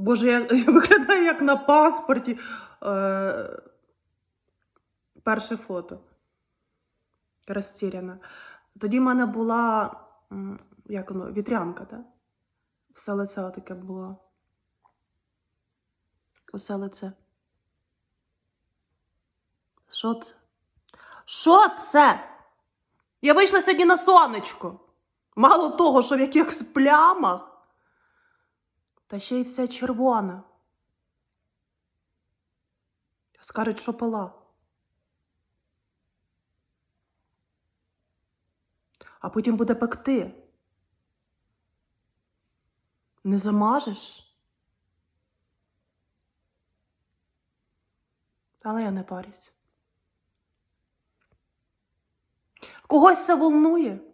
Боже, я, виглядаю як на паспорті. Е, перше фото. Розтіряна. Тоді в мене була як воно, вітрянка, так? Все лице таке було. Усе лице. Що це? Що це? Я вийшла сьогодні на сонечко. Мало того, що в якихось плямах, та ще й вся червона. Скажуть, що пила. А потім буде пекти. Не замажеш? Але я не парюсь. Когось це волнує.